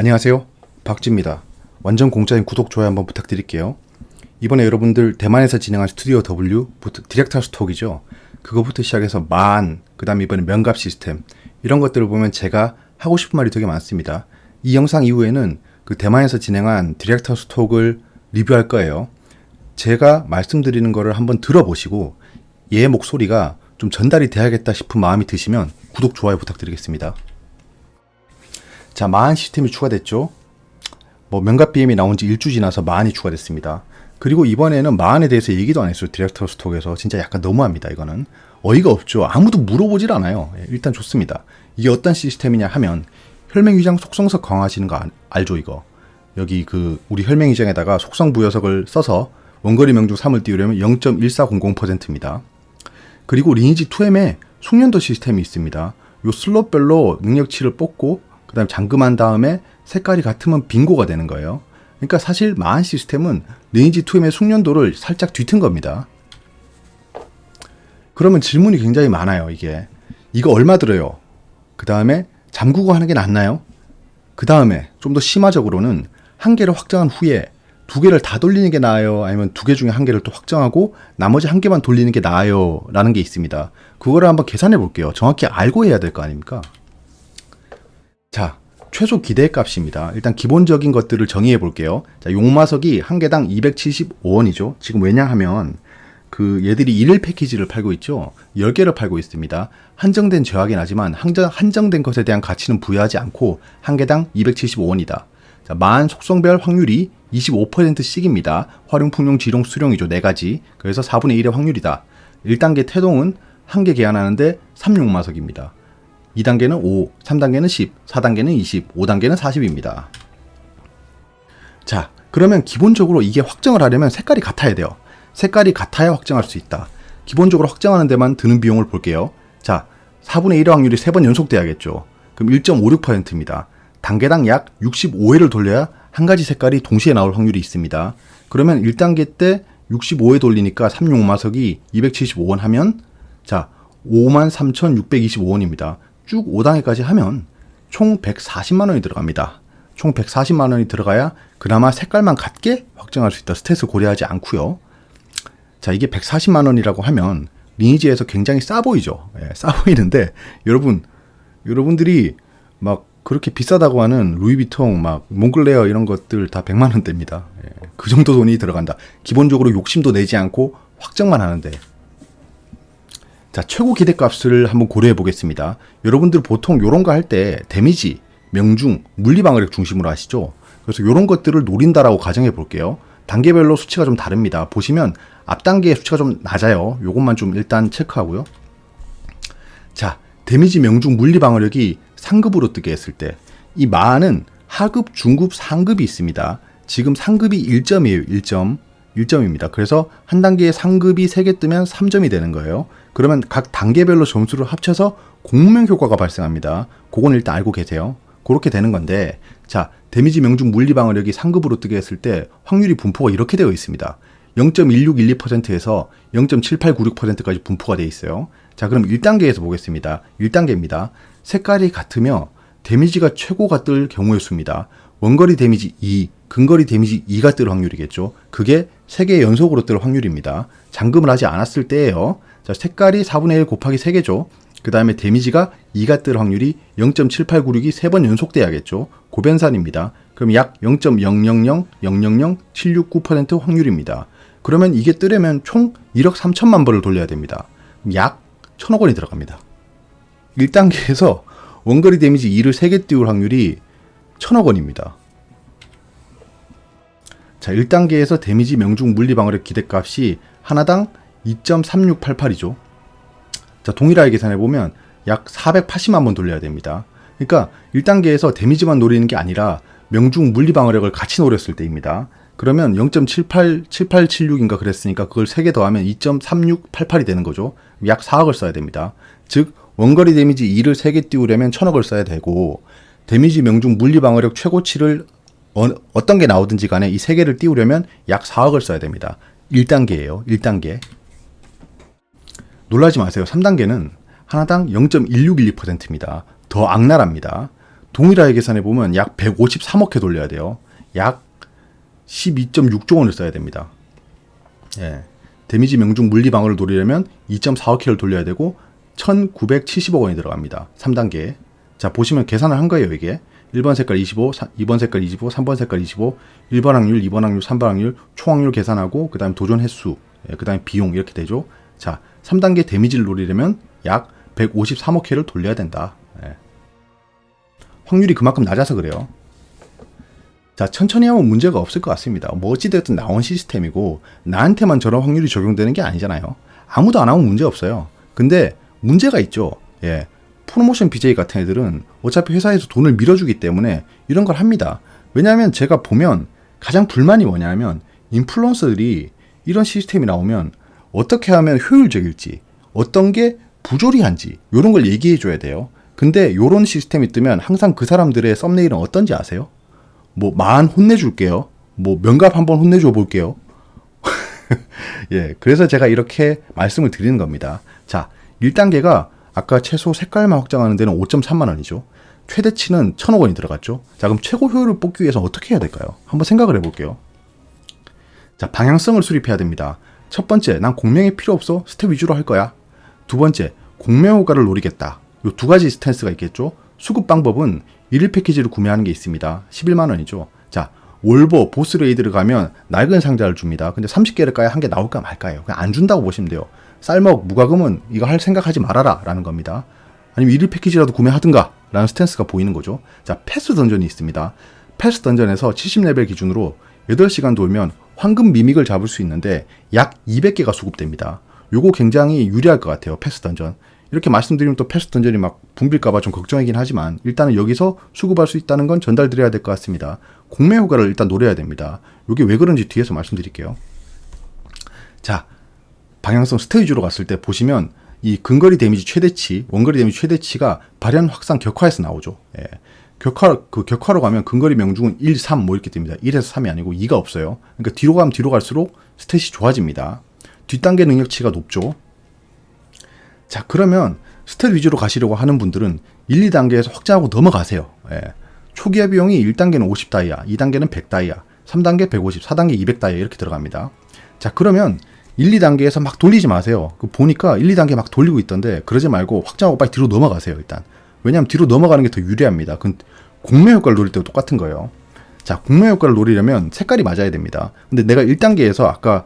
안녕하세요. 박지입니다. 완전 공짜인 구독, 좋아요 한번 부탁드릴게요. 이번에 여러분들 대만에서 진행한 스튜디오 W 디렉터 스톡이죠. 그거부터 시작해서 만, 그 다음에 이번에 명갑 시스템 이런 것들을 보면 제가 하고 싶은 말이 되게 많습니다. 이 영상 이후에는 그 대만에서 진행한 디렉터 스톡을 리뷰할 거예요. 제가 말씀드리는 거를 한번 들어보시고 얘 목소리가 좀 전달이 돼야겠다 싶은 마음이 드시면 구독, 좋아요 부탁드리겠습니다. 자, 마한 시스템이 추가됐죠. 뭐 명갑 BM이 나온 지 일주 지나서 마한이 추가됐습니다. 그리고 이번에는 마한에 대해서 얘기도 안 했어요. 디렉터 스 톡에서 진짜 약간 너무합니다. 이거는 어이가 없죠. 아무도 물어보질 않아요. 예, 일단 좋습니다. 이게 어떤 시스템이냐 하면 혈맹 위장 속성석 강화하시는 거 알- 알죠 이거. 여기 그 우리 혈맹 위장에다가 속성 부여석을 써서 원거리 명중 3을 띄우려면 0.1400%입니다. 그리고 리니지 2M에 숙련도 시스템이 있습니다. 요 슬롯별로 능력치를 뽑고 그 다음 잠금한 다음에 색깔이 같으면 빙고가 되는 거예요. 그러니까 사실 마한 시스템은 리니지 2M의 숙련도를 살짝 뒤튼 겁니다. 그러면 질문이 굉장히 많아요, 이게. 이거 얼마 들어요? 그 다음에 잠그고 하는 게 낫나요? 그 다음에 좀 더 심화적으로는 한 개를 확정한 후에 두 개를 다 돌리는 게 나아요? 아니면 두 개 중에 한 개를 또 확정하고 나머지 한 개만 돌리는 게 나아요? 라는 게 있습니다. 그거를 한번 계산해 볼게요. 정확히 알고 해야 될 거 아닙니까? 자, 최소 기대 값입니다. 일단 기본적인 것들을 정의해 볼게요. 자, 용마석이 한 개당 275원이죠. 지금 왜냐하면 그 얘들이 일일 패키지를 팔고 있죠. 10개를 팔고 있습니다. 한정된 제약이긴 하지만 한정, 한정 된 것에 대한 가치는 부여하지 않고 한 개당 275원이다. 자, 만 속성별 확률이 25%씩입니다. 활용, 풍용, 지룡, 수룡이죠. 네 가지. 그래서 4분의 1의 확률이다. 1단계 태동은 한 개 개안하는데 3용마석입니다. 2단계는 5, 3단계는 10, 4단계는 20, 5단계는 40입니다. 자, 그러면 기본적으로 이게 확정을 하려면 색깔이 같아야 돼요. 색깔이 같아야 확정할 수 있다. 기본적으로 확정하는 데만 드는 비용을 볼게요. 자, 4분의 1의 확률이 3번 연속 돼야겠죠. 그럼 1.56%입니다. 단계당 약 65회를 돌려야 한 가지 색깔이 동시에 나올 확률이 있습니다. 그러면 1단계 때 65회 돌리니까 36마석이 275원 하면 자, 53,625원입니다. 쭉 5단계까지 하면 총 140만 원이 들어갑니다. 총 140만 원이 들어가야 그나마 색깔만 같게 확정할 수 있다. 스탯을 고려하지 않고요. 자, 이게 140만 원이라고 하면 리니지에서 굉장히 싸 보이죠. 예, 싸 보이는데 여러분 여러분들이 막 그렇게 비싸다고 하는 루이비통 막 몽클레어 이런 것들 다 100만 원대입니다. 예, 그 정도 돈이 들어간다. 기본적으로 욕심도 내지 않고 확정만 하는데 자, 최고 기대값을 한번 고려해 보겠습니다. 여러분들 보통 요런 거 할 때 데미지, 명중, 물리방어력 중심으로 하시죠. 그래서 요런 것들을 노린다라고 가정해 볼게요. 단계별로 수치가 좀 다릅니다. 보시면 앞 단계의 수치가 좀 낮아요. 요것만 좀 일단 체크하고요. 자, 데미지 명중 물리 방어력이 상급으로 뜨게 했을 때 이 마는 하급, 중급, 상급이 있습니다. 지금 상급이 1점이에요. 1점. 1점입니다. 그래서 한 단계에 상급이 3개 뜨면 3점이 되는 거예요. 그러면 각 단계별로 점수를 합쳐서 공명 효과가 발생합니다. 그건 일단 알고 계세요. 그렇게 되는 건데 자, 데미지 명중 물리 방어력이 상급으로 뜨게 했을 때 확률이 분포가 이렇게 되어 있습니다. 0.1612%에서 0.7896%까지 분포가 되어 있어요. 자, 그럼 1단계에서 보겠습니다. 1단계입니다. 색깔이 같으며 데미지가 최고가 뜰 경우의 수입니다. 원거리 데미지 2, 근거리 데미지 2가 뜰 확률이겠죠. 그게 3개 연속으로 뜰 확률입니다. 잠금을 하지 않았을 때예요. 자, 색깔이 4분의 1 곱하기 3개죠. 그 다음에 데미지가 2가 뜰 확률이 0.7896이 3번 연속 돼야겠죠. 고변산입니다. 그럼 약 0.00000769% 확률입니다. 그러면 이게 뜨려면 총 1억 3천만 벌을 돌려야 됩니다. 약 1천억 원이 들어갑니다. 1단계에서 원거리 데미지 2를 3개 띄울 확률이 1천억 원입니다. 자, 1단계에서 데미지 명중 물리 방어력 기대값이 하나당 2.3688이죠. 자, 동일하게 계산해 보면 약 480만 번 돌려야 됩니다. 그러니까 1단계에서 데미지만 노리는 게 아니라 명중 물리 방어력을 같이 노렸을 때입니다. 그러면 0.78 7876인가 그랬으니까 그걸 3개 더하면 2.3688이 되는 거죠. 약 4억을 써야 됩니다. 즉 원거리 데미지 2를 3개 띄우려면 1000억을 써야 되고 데미지 명중 물리 방어력 최고치를 어, 떤게 나오든지 간에 이 3개를 띄우려면 약 4억을 써야 됩니다. 1단계예요. 1단계. 놀라지 마세요. 3단계는 하나당 0.1612%입니다. 더 악랄합니다. 동일하게 계산해 보면 약 153억 회 돌려야 돼요. 약 12.6조 원을 써야 됩니다. 예. 데미지 명중 물리 방어를 노리려면 2.4억 회를 돌려야 되고 1,970억 원이 들어갑니다. 3단계. 자, 보시면 계산을 한 거예요, 이게. 1번 색깔 25, 2번 색깔 25, 3번 색깔 25, 1번 확률, 2번 확률, 3번 확률, 총 확률 계산하고 그다음에 도전 횟수, 예, 그다음에 비용 이렇게 되죠. 자, 3단계 데미지를 노리려면 약 153억 회를 돌려야 된다. 예. 확률이 그만큼 낮아서 그래요. 자, 천천히 하면 문제가 없을 것 같습니다. 뭐 어찌됐든 나온 시스템이고, 나한테만 저런 확률이 적용되는 게 아니잖아요. 아무도 안 하면 문제 없어요. 근데 문제가 있죠. 예. 프로모션 BJ 같은 애들은 어차피 회사에서 돈을 밀어주기 때문에 이런 걸 합니다. 왜냐하면 제가 보면 가장 불만이 뭐냐면 인플루언서들이 이런 시스템이 나오면 어떻게 하면 효율적일지, 어떤 게 부조리한지, 이런 걸 얘기해 줘야 돼요. 근데 이런 시스템이 뜨면 항상 그 사람들의 썸네일은 어떤지 아세요? 뭐, 만 혼내줄게요. 뭐, 명갑 한번 혼내줘 볼게요. 예, 그래서 제가 이렇게 말씀을 드리는 겁니다. 자, 1단계가 아까 최소 색깔만 확장하는 데는 5.3만 원이죠. 최대치는 1,000억 원이 들어갔죠. 자, 그럼 최고 효율을 뽑기 위해서 어떻게 해야 될까요? 한번 생각을 해볼게요. 자, 방향성을 수립해야 됩니다. 첫 번째, 난 공명이 필요 없어. 스텝 위주로 할 거야. 두 번째, 공명 효과를 노리겠다. 요 두 가지 스탠스가 있겠죠. 수급 방법은 1일 패키지를 구매하는 게 있습니다. 11만 원이죠. 자, 올버 보스 레이드를 가면 낡은 상자를 줍니다. 근데 30개를 까야 한 개 나올까 말까요? 그냥 안 준다고 보시면 돼요. 쌀먹 무과금은 이거 할 생각하지 말아라 라는 겁니다. 아니면 1일 패키지라도 구매하든가 라는 스탠스가 보이는 거죠. 자, 패스 던전이 있습니다. 패스 던전에서 70레벨 기준으로 8시간 돌면 황금 미믹을 잡을 수 있는데 약 200개가 수급됩니다. 요거 굉장히 유리할 것 같아요. 패스 던전. 이렇게 말씀드리면 또 패스 던전이 막 붐빌까봐 좀 걱정이긴 하지만 일단은 여기서 수급할 수 있다는 건 전달드려야 될 것 같습니다. 공매 효과를 일단 노려야 됩니다. 이게 왜 그런지 뒤에서 말씀드릴게요. 자, 방향성 스테이지로 갔을 때 보시면 이 근거리 데미지 최대치, 원거리 데미지 최대치가 발현 확산 격화에서 나오죠. 예. 격화, 그 격화로 가면 근거리 명중은 1, 3 뭐 이렇게 됩니다. 1에서 3이 아니고 2가 없어요. 그러니까 뒤로 가면 뒤로 갈수록 스탯이 좋아집니다. 뒷단계 능력치가 높죠. 자, 그러면 스탯 위주로 가시려고 하는 분들은 1, 2단계에서 확장하고 넘어가세요. 예. 초기화 비용이 1단계는 50다이아, 2단계는 100다이아, 3단계 150, 4단계 200다이아 이렇게 들어갑니다. 자, 그러면 1, 2단계에서 막 돌리지 마세요. 그 보니까 1, 2단계 막 돌리고 있던데 그러지 말고 확장하고 빨리 뒤로 넘어가세요, 일단. 왜냐하면 뒤로 넘어가는 게 더 유리합니다. 그 공매 효과를 노릴 때도 똑같은 거예요. 자, 공매 효과를 노리려면 색깔이 맞아야 됩니다. 근데 내가 1단계에서 아까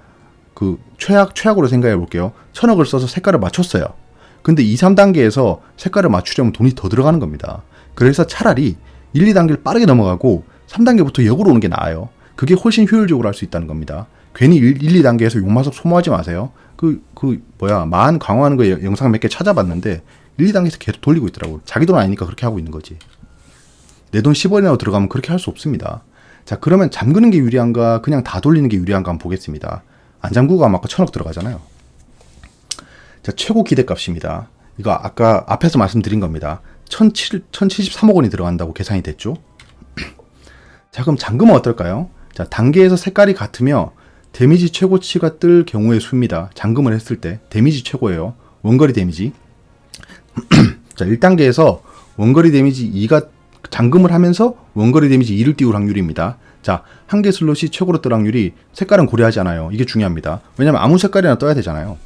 그 최악, 최악으로 생각해 볼게요. 천억을 써서 색깔을 맞췄어요. 근데 2, 3단계에서 색깔을 맞추려면 돈이 더 들어가는 겁니다. 그래서 차라리 1, 2단계를 빠르게 넘어가고 3단계부터 역으로 오는 게 나아요. 그게 훨씬 효율적으로 할 수 있다는 겁니다. 괜히 1, 1 2단계에서 용마석 소모하지 마세요. 그, 그, 뭐야, 만 강화하는 거 영상 몇 개 찾아봤는데 1, 2단계에서 계속 돌리고 있더라고. 자기 돈 아니니까 그렇게 하고 있는 거지. 내 돈 10원이라도 들어가면 그렇게 할 수 없습니다. 자, 그러면 잠그는 게 유리한가, 그냥 다 돌리는 게 유리한가 한번 보겠습니다. 안 잠그고 아마 천억 들어가잖아요. 자, 최고 기대값입니다. 이거 아까 앞에서 말씀드린 겁니다. 1007, 1073억 원이 들어간다고 계산이 됐죠. 자, 그럼 잠금은 어떨까요? 자, 단계에서 색깔이 같으며 데미지 최고치가 뜰 경우의 수입니다. 잠금을 했을 때 데미지 최고예요. 원거리 데미지. 자, 1단계에서 원거리 데미지 2가 잠금을 하면서 원거리 데미지 2를 띄울 확률입니다. 자, 한 개 슬롯이 최고로 뜰 확률이 색깔은 고려하지 않아요. 이게 중요합니다. 왜냐면 아무 색깔이나 떠야 되잖아요.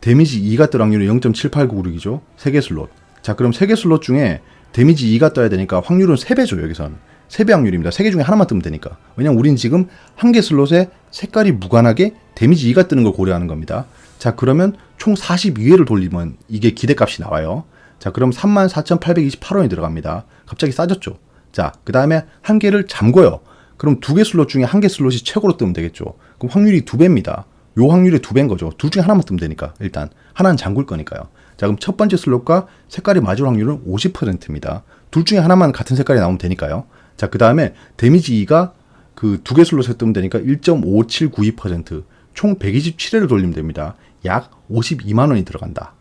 데미지 2가 뜰 확률이 0.7896이죠. 3개 슬롯. 자, 그럼 3개 슬롯 중에 데미지 2가 떠야 되니까 확률은 3배죠, 여기선. 3배 확률입니다. 3개 중에 하나만 뜨면 되니까. 왜냐면 우린 지금 한 개 슬롯에 색깔이 무관하게 데미지 2가 뜨는 걸 고려하는 겁니다. 자, 그러면 총 42회를 돌리면 이게 기대값이 나와요. 자, 그럼 34,828원이 들어갑니다. 갑자기 싸졌죠. 자, 그 다음에 한 개를 잠궈요. 그럼 두 개 슬롯 중에 한 개 슬롯이 최고로 뜨면 되겠죠. 그럼 확률이 두 배입니다. 요 확률이 두 배인 거죠. 둘 중에 하나만 뜨면 되니까 일단 하나는 잠글 거니까요. 자 그럼 첫 번째 슬롯과 색깔이 맞을 확률은 50%입니다. 둘 중에 하나만 같은 색깔이 나오면 되니까요. 자 그 다음에 데미지 2가 그 두 개 슬롯에 뜨면 되니까 1.5792%총 127회를 돌리면 됩니다. 약 52만 원이 들어간다.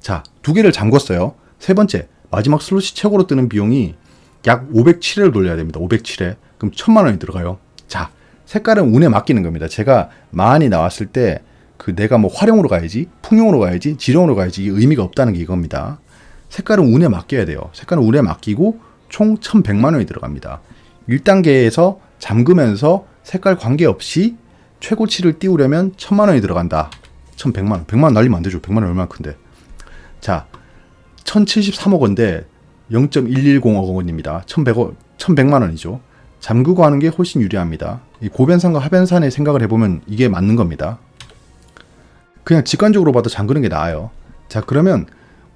자 두 개를 잠궜어요. 세 번째 마지막 슬롯이 최고로 뜨는 비용이 약 507회를 돌려야 됩니다. 507회. 그럼 1000만 원이 들어가요. 자, 색깔은 운에 맡기는 겁니다. 제가 많이 나왔을 때 그 내가 뭐 활용으로 가야지, 풍용으로 가야지, 지령으로 가야지 이 의미가 없다는 게 이겁니다. 색깔은 운에 맡겨야 돼요. 색깔은 운에 맡기고 총 1100만 원이 들어갑니다. 1단계에서 잠그면서 색깔 관계없이 최고치를 띄우려면 1000만 원이 들어간다. 1100만 원. 100만 원 날리면 안 되죠. 100만 원 얼마나 큰데. 자, 1073억 원대 0.110억 원입니다. 1100억, 1100만 원이죠. 잠그고 하는 게 훨씬 유리합니다. 이 고변산과 하변산의 생각을 해보면 이게 맞는 겁니다. 그냥 직관적으로 봐도 잠그는 게 나아요. 자, 그러면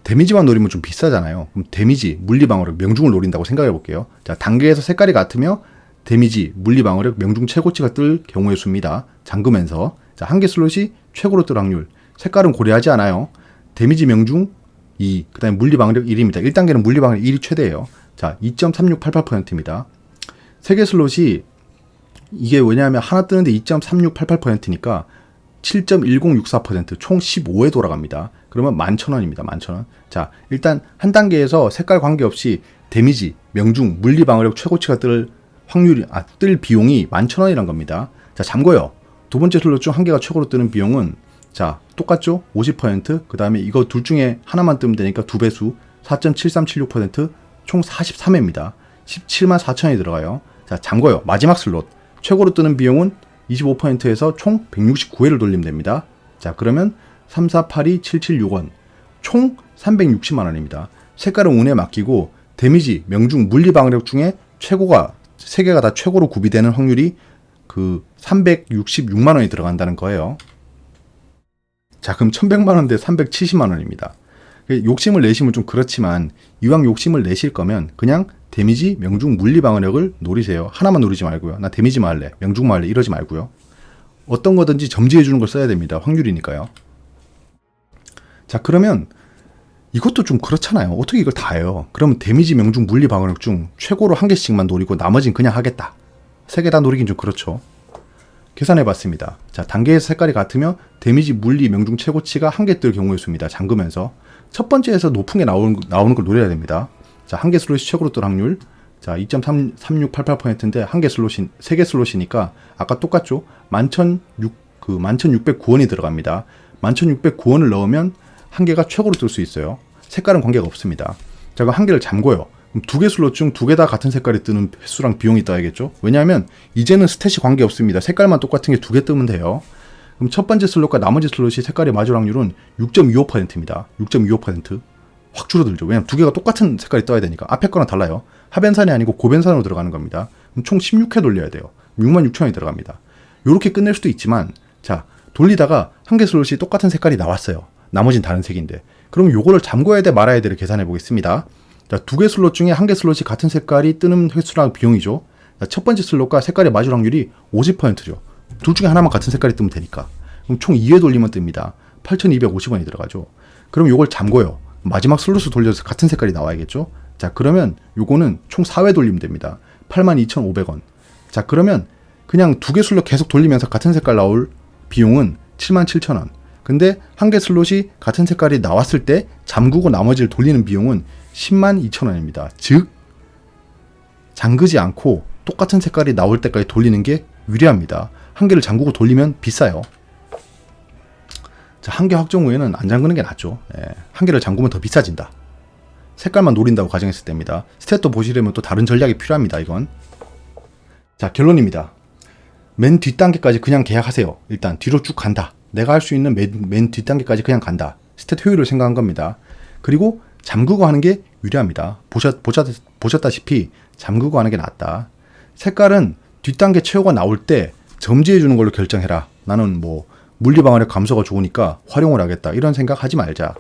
데미지만 노리면 좀 비싸잖아요. 그럼 데미지, 물리방어력, 명중을 노린다고 생각해 볼게요. 자, 단계에서 색깔이 같으며 데미지, 물리방어력, 명중 최고치가 뜰 경우의 수입니다. 잠그면서. 자, 한 개 슬롯이 최고로 뜰 확률. 색깔은 고려하지 않아요. 데미지 명중 2, 그 다음에 물리방어력 1입니다. 1단계는 물리방어력 1이 최대예요. 자, 2.3688%입니다. 세 개 슬롯이 이게 왜냐하면 하나 뜨는데 2.3688%니까 7.1064%총 15에 돌아갑니다. 그러면 11,000원입니다. 11,000원. 자, 일단 한 단계에서 색깔 관계없이 데미지, 명중, 물리 방어력 최고치가 뜰 확률이 아, 뜰 비용이 11,000원이란 겁니다. 자, 잠궈요. 두 번째 슬롯 중 한 개가 최고로 뜨는 비용은 자, 똑같죠? 50%. 그 다음에 이거 둘 중에 하나만 뜨면 되니까 두 배수 4.7376%총 43회입니다. 17만 4천이 들어가요. 자, 잠궈요. 마지막 슬롯. 최고로 뜨는 비용은 25%에서 총 169회를 돌리면 됩니다. 자, 그러면 3, 4, 8, 2, 7, 7, 6원. 총 360만 원입니다. 색깔은 운에 맡기고 데미지, 명중, 물리 방어력 중에 최고가 세 개가 다 최고로 구비되는 확률이 그 366만 원이 들어간다는 거예요. 자, 그럼 1100만 원대 370만 원입니다. 욕심을 내시면 좀 그렇지만 이왕 욕심을 내실 거면 그냥 데미지, 명중, 물리 방어력을 노리세요. 하나만 노리지 말고요. 나 데미지만 할래. 명중만 할래. 이러지 말고요. 어떤 거든지 점지해 주는 걸 써야 됩니다. 확률이니까요. 자, 그러면 이것도 좀 그렇잖아요. 어떻게 이걸 다 해요? 그러면 데미지, 명중, 물리 방어력 중 최고로 한 개씩만 노리고 나머진 그냥 하겠다. 세 개 다 노리긴 좀 그렇죠. 계산해 봤습니다. 자, 단계에서 색깔이 같으면 데미지, 물리, 명중 최고치가 한 개 뜰 경우의 수입니다. 잠그면서. 첫 번째에서 높은 게 나오는, 나오는 걸 노려야 됩니다. 자, 한 개 슬롯이 최고로 뜰 확률. 자, 2.3688%인데 한 개 슬롯이, 세 개 슬롯이니까 아까 똑같죠? 11,600, 그 11,609원이 들어갑니다. 11,609원을 넣으면 한 개가 최고로 뜰 수 있어요. 색깔은 관계가 없습니다. 자, 그럼 한 개를 잠궈요. 두 개 슬롯 중 두 개 다 같은 색깔이 뜨는 횟수랑 비용이 떠야겠죠? 왜냐하면 이제는 스탯이 관계 없습니다. 색깔만 똑같은 게 두 개 뜨면 돼요. 그럼 첫 번째 슬롯과 나머지 슬롯이 색깔이 맞을 확률은 6.25%입니다. 6.25%. 확 줄어들죠. 왜냐면 두 개가 똑같은 색깔이 떠야 되니까. 앞에 거랑 달라요. 하변산이 아니고 고변산으로 들어가는 겁니다. 그럼 총 16회 돌려야 돼요. 6만 6천 원이 들어갑니다. 요렇게 끝낼 수도 있지만, 자, 돌리다가 한 개 슬롯이 똑같은 색깔이 나왔어요. 나머진 다른 색인데. 그럼 요거를 잠궈야 돼 말아야 돼를 계산해 보겠습니다. 자, 두 개 슬롯 중에 한 개 슬롯이 같은 색깔이 뜨는 횟수랑 비용이죠. 자, 첫 번째 슬롯과 색깔이 맞을 확률이 50%죠. 둘 중에 하나만 같은 색깔이 뜨면 되니까. 그럼 총 2회 돌리면 뜹니다. 8,250원이 들어가죠. 그럼 요걸 잠궈요. 마지막 슬롯을 돌려서 같은 색깔이 나와야겠죠. 자, 그러면 요거는 총 4회 돌리면 됩니다. 82,500원. 자, 그러면 그냥 두 개 슬롯 계속 돌리면서 같은 색깔 나올 비용은 77,000원. 근데 한 개 슬롯이 같은 색깔이 나왔을 때 잠그고 나머지를 돌리는 비용은 10만 2천 원입니다. 즉, 잠그지 않고 똑같은 색깔이 나올 때까지 돌리는 게 유리합니다. 한 개를 잠그고 돌리면 비싸요. 자, 한 개 확정 후에는 안 잠그는 게 낫죠. 예, 한 개를 잠그면 더 비싸진다. 색깔만 노린다고 가정했을 때입니다. 스탯도 보시려면 또 다른 전략이 필요합니다, 이건. 자, 결론입니다. 맨 뒷단계까지 그냥 계약하세요. 일단 뒤로 쭉 간다. 내가 할 수 있는 맨, 맨 뒷단계까지 그냥 간다. 스탯 효율을 생각한 겁니다. 그리고 잠그고 하는 게 유리합니다. 보셨, 보셨, 보셨다시피 잠그고 하는 게 낫다. 색깔은 뒷단계 최고가 나올 때 점지해 주는 걸로 결정해라. 나는 뭐 물리 방어력 감소가 좋으니까 활용을 하겠다. 이런 생각 하지 말자.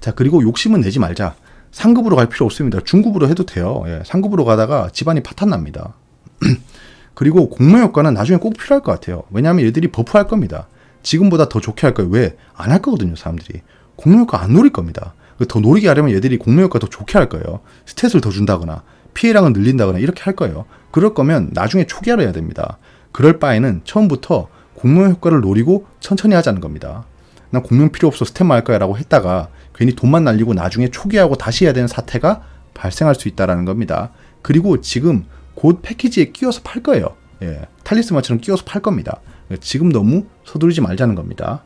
자, 그리고 욕심은 내지 말자. 상급으로 갈 필요 없습니다. 중급으로 해도 돼요. 예, 상급으로 가다가 집안이 파탄 납니다. 그리고 공모 효과는 나중에 꼭 필요할 것 같아요. 왜냐하면 얘들이 버프할 겁니다. 지금보다 더 좋게 할 거예요. 왜? 안 할 거거든요, 사람들이. 공모 효과 안 노릴 겁니다. 더 노리게 하려면 얘들이 공모 효과 더 좋게 할 거예요. 스탯을 더 준다거나 피해량을 늘린다거나 이렇게 할 거예요. 그럴 거면 나중에 초기화를 해야 됩니다. 그럴 바에는 처음부터 공명 효과를 노리고 천천히 하자는 겁니다. 난 공명 필요 없어 스텝만 할 거야 라고 했다가 괜히 돈만 날리고 나중에 초기하고 다시 해야 되는 사태가 발생할 수 있다라는 겁니다. 그리고 지금 곧 패키지에 끼워서 팔 거예요. 예, 탈리스마처럼 끼워서 팔 겁니다. 지금 너무 서두르지 말자는 겁니다.